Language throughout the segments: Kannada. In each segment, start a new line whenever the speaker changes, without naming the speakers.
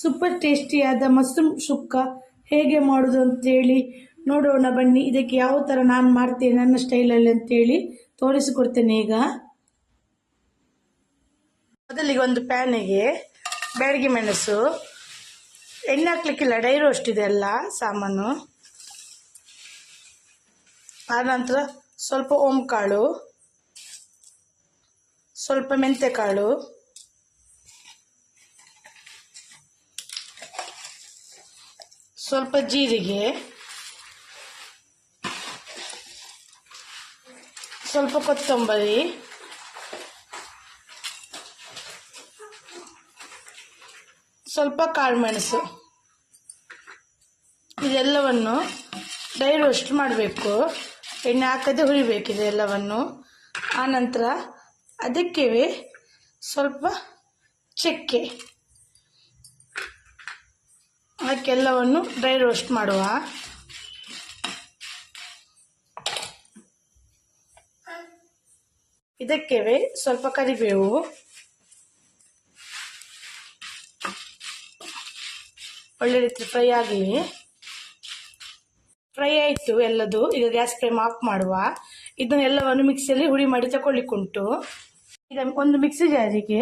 ಸೂಪರ್ ಟೇಸ್ಟಿಯಾದ ಮಶ್ರೂಮ್ ಸುಕ್ಕ ಹೇಗೆ ಮಾಡೋದು ಅಂತೇಳಿ ನೋಡೋಣ ಬನ್ನಿ. ಇದಕ್ಕೆ ಯಾವ ಥರ ನಾನು ಮಾಡ್ತೇನೆ, ನನ್ನ ಸ್ಟೈಲಲ್ಲಿ ಅಂತೇಳಿ ತೋರಿಸಿಕೊಡ್ತೇನೆ ಈಗ. ಮೊದಲಿಗೆ ಒಂದು ಪ್ಯಾನಿಗೆ ಬ್ಯಾಡಿಗೆ ಮೆಣಸು, ಎಣ್ಣೆ ಹಾಕ್ಲಿಕ್ಕಿಲ್ಲ ಡೈ ರೋಸ್ಟ್ ಇದೆ ಎಲ್ಲ ಸಾಮಾನು. ಆನಂತರ ಸ್ವಲ್ಪ ಓಮ್ ಕಾಳು ಸ್ವಲ್ಪ ಮೆಂತೆ ಸ್ವಲ್ಪ ಜೀರಿಗೆ, ಸ್ವಲ್ಪ ಕೊತ್ತಂಬರಿ, ಸ್ವಲ್ಪ ಕಾಳುಮೆಣಸು, ಇದೆಲ್ಲವನ್ನು ಡೈ ರೋಸ್ಟ್ ಮಾಡಬೇಕು. ಎಣ್ಣೆ ಹಾಕದೆ ಹುರಿಬೇಕು ಇದೆಲ್ಲವನ್ನು. ಆನಂತರ ಅದಕ್ಕೆ ಸ್ವಲ್ಪ ಚಕ್ಕೆ. ಅದಕ್ಕೆಲ್ಲವನ್ನು ಡ್ರೈ ರೋಸ್ಟ್ ಮಾಡುವ. ಇದಕ್ಕೆ ಸ್ವಲ್ಪ ಕರಿಬೇವು. ಒಳ್ಳೆ ರೀತಿ ಫ್ರೈ ಆಗಲಿ ಫ್ರೈ ಆಯಿತು ಎಲ್ಲದು. ಈಗ ಗ್ಯಾಸ್ ಫ್ಲೇಮ್ ಆಫ್ ಮಾಡುವ. ಇದನ್ನೆಲ್ಲವನ್ನು ಮಿಕ್ಸಿಯಲ್ಲಿ ಹುಡಿ ಮಾಡಿ ತಗೊಳ್ಳಿಕ್ಕುಂಟು ಈಗ ಒಂದು ಮಿಕ್ಸಿ ಜಾರಿಗೆ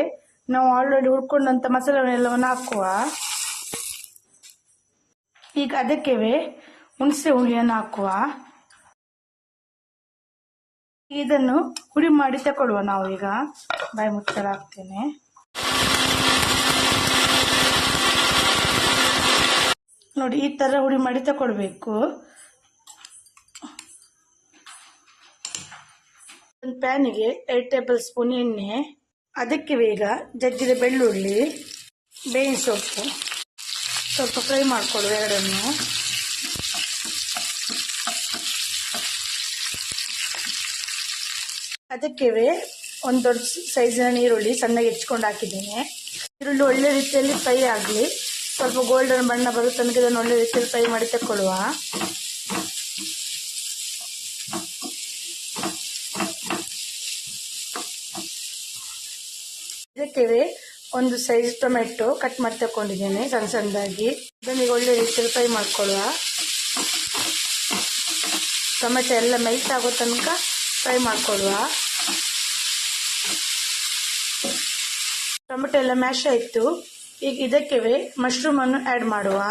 ನಾವು ಆಲ್ರೆಡಿ ಹುಡ್ಕೊಂಡಂಥ ಮಸಾಲೆಯನ್ನೆಲ್ಲವನ್ನು ಹಾಕುವ. ಈಗ ಅದಕ್ಕೆ ಹುಣಸೆ ಹುಳಿಯನ್ನು ಹಾಕುವ. ಇದನ್ನು ಹುಡಿ ಮಾಡಿ ತಗೊಳ್ಳುವ ನಾವು ಈಗ. ಬಾಯಿ ಮುಚ್ಚಳ ಹಾಕ್ತೇನೆ. ನೋಡಿ, ಈ ಥರ ಹುಡಿ ಮಾಡಿ ತಗೊಳ್ಬೇಕು. ಒಂದು ಪ್ಯಾನಿಗೆ ಎರಡು ಟೇಬಲ್ ಸ್ಪೂನ್ ಎಣ್ಣೆ, ಅದಕ್ಕೆ ಬೇಗ ಜಜ್ಜಿದ ಬೆಳ್ಳುಳ್ಳಿ ಬೇಯಿನ ಸೊಪ್ಪು. ಸ್ವಲ್ಪ ಫ್ರೈ ಮಾಡಿಕೊಳ್ಳುವ ಎರಡನ್ನು. ಅದಕ್ಕೆ ಒಂದು ದೊಡ್ಡ ಸೈಜಿನ ನೀರುಳ್ಳಿ ಸಣ್ಣಗೆ ಹೆಚ್ಕೊಂಡು ಹಾಕಿದ್ದೀನಿ. ಈರುಳ್ಳಿ ಒಳ್ಳೆ ರೀತಿಯಲ್ಲಿ ಫ್ರೈ ಆಗಲಿ. ಸ್ವಲ್ಪ ಗೋಲ್ಡನ್ ಬಣ್ಣ ಬರುತ್ತೆ ತನಕ ಇದನ್ನು ಒಳ್ಳೆ ರೀತಿಯಲ್ಲಿ ಫ್ರೈ ಮಾಡಿ ತಕ್ಕೊಳ್ಳುವ. ಇದಕ್ಕೆ ಒಂದು ಸೈಜ್ ಟೊಮೆಟೊ ಕಟ್ ಮಾಡಿ ತಗೊಂಡಿದ್ದೇನೆ ಸಣ್ಣ ಸಣ್ಣದಾಗಿ. ಇದನ್ನ ಒಳ್ಳೆ ರೀತಿಯಲ್ಲಿ ಫ್ರೈ ಮಾಡ್ಕೊಳ್ಳುವ. ಟೊಮೆಟೊ ಎಲ್ಲ ಮೆಲ್ಟ್ ಆಗೋ ತನಕ ಫ್ರೈ ಮಾಡ್ಕೊಳ್ಳುವ. ಟೊಮೆಟೊ ಎಲ್ಲ ಮ್ಯಾಶ್ ಆಯಿತು. ಈಗ ಇದಕ್ಕೆ ಮಶ್ರೂಮನ್ನು ಆ್ಯಡ್ ಮಾಡುವ.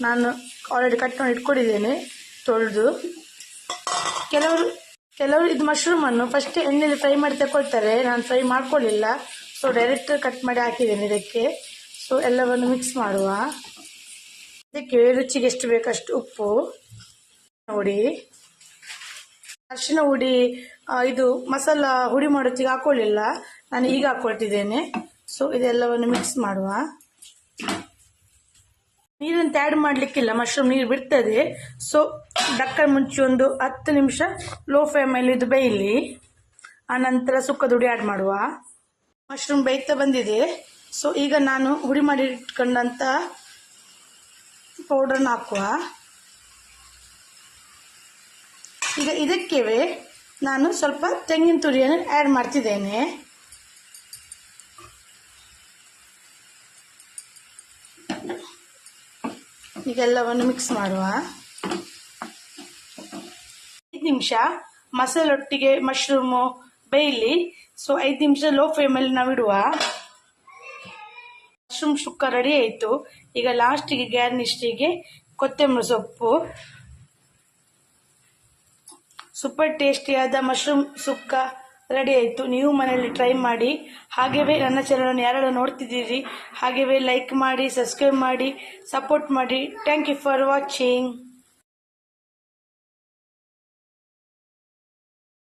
ನಾನು ಆಲ್ರೆಡಿ ಕಟ್ ಮಾಡಿ ಇಟ್ಕೊಂಡಿದ್ದೇನೆ, ತೊಳೆದು. ಕೆಲವರು ಕೆಲವರು ಇದು ಮಶ್ರೂಮನ್ನು ಫಸ್ಟ್ ಎಣ್ಣೆಯಲ್ಲಿ ಫ್ರೈ ಮಾಡಿ ತಗೊಳ್ತಾರೆ ನಾನು ಫ್ರೈ ಮಾಡ್ಕೊಳ್ಳಿಲ್ಲ. ಸೊ ಡೈರೆಕ್ಟ್ ಕಟ್ ಮಾಡಿ ಹಾಕಿದ್ದೇನೆ ಇದಕ್ಕೆ. ಸೊ ಎಲ್ಲವನ್ನು ಮಿಕ್ಸ್ ಮಾಡುವ. ಇದಕ್ಕೆ ರುಚಿಗೆ ಎಷ್ಟು ಬೇಕಷ್ಟು ಉಪ್ಪು. ನೋಡಿ. ಅರಿಶಿನ ಹುಡಿ ಇದು ಮಸಾಲ ಹುಡಿ ಮಾಡೋತ್ತಿಗೆ ಹಾಕೊಳ್ಳಿಲ್ಲ. ನಾನು ಈಗ ಹಾಕೊಳ್ತಿದ್ದೇನೆ. ಸೊ ಇದೆಲ್ಲವನ್ನು ಮಿಕ್ಸ್ ಮಾಡುವ. ನೀರಂತ ಆ್ಯಡ್ ಮಾಡಲಿಕ್ಕಿಲ್ಲ ಮಶ್ರೂಮ್ ನೀರು ಬಿಡ್ತದೆ. ಸೊ ಡಕ್ಕರ್ ಮುಂಚೆ ಒಂದು ಹತ್ತು ನಿಮಿಷ ಲೋ ಫ್ಲೇಮಲ್ಲಿ ಇದು ಬೇಯಲಿ. ಆನಂತರ ಸುಕ್ಕ ದುಡಿ ಆ್ಯಡ್ ಮಾಡುವ. ಮಶ್ರೂಮ್ ಬೇಯ್ತಾ ಬಂದಿದೆ ಸೊ ಈಗ ನಾನು ಹುಡಿ ಮಾಡಿ ಇಟ್ಕೊಂಡಂಥ ಪೌಡರ್ನ ಹಾಕುವ. ಈಗ ಇದಕ್ಕೆ ನಾನು ಸ್ವಲ್ಪ ತೆಂಗಿನ ತುರಿಯನ್ನು ಆ್ಯಡ್ ಮಾಡ್ತಿದ್ದೇನೆ. ಈಗೆಲ್ಲವನ್ನು ಮಿಕ್ಸ್ ಮಾಡುವ. ಐದು ನಿಮಿಷ. ಮಸಾಲೊಟ್ಟಿಗೆ ಮಶ್ರೂಮು ಬೇಯಲಿ ಸೊ ಐದು ನಿಮಿಷ ಲೋ ಫ್ಲೇಮಲ್ಲಿ ನಾವು ಇಡುವ. ಮಶ್ರೂಮ್ ಸುಕ್ಕ ರೆಡಿ ಆಯಿತು. ಈಗ ಲಾಸ್ಟಿಗೆ ಗ್ಯಾರ್ನಿಸ್ಟಿಗೆ ಕೊತ್ತಂಬರಿ ಸೊಪ್ಪು. ಸೂಪರ್ ಟೇಸ್ಟಿಯಾದ ಮಶ್ರೂಮ್ ಸುಕ್ಕ ರೆಡಿ ಆಯಿತು. ನೀವು ಮನೆಯಲ್ಲಿ ಟ್ರೈ ಮಾಡಿ. ಹಾಗೆಯೇ ನನ್ನ ಚಾನಲನ್ನು ಯಾರೆಲ್ಲ ನೋಡ್ತಿದ್ದೀರಿ ಹಾಗೆಯೇ ಲೈಕ್ ಮಾಡಿ ಸಬ್ಸ್ಕ್ರೈಬ್ ಮಾಡಿ ಸಪೋರ್ಟ್ ಮಾಡಿ. Thank you for watching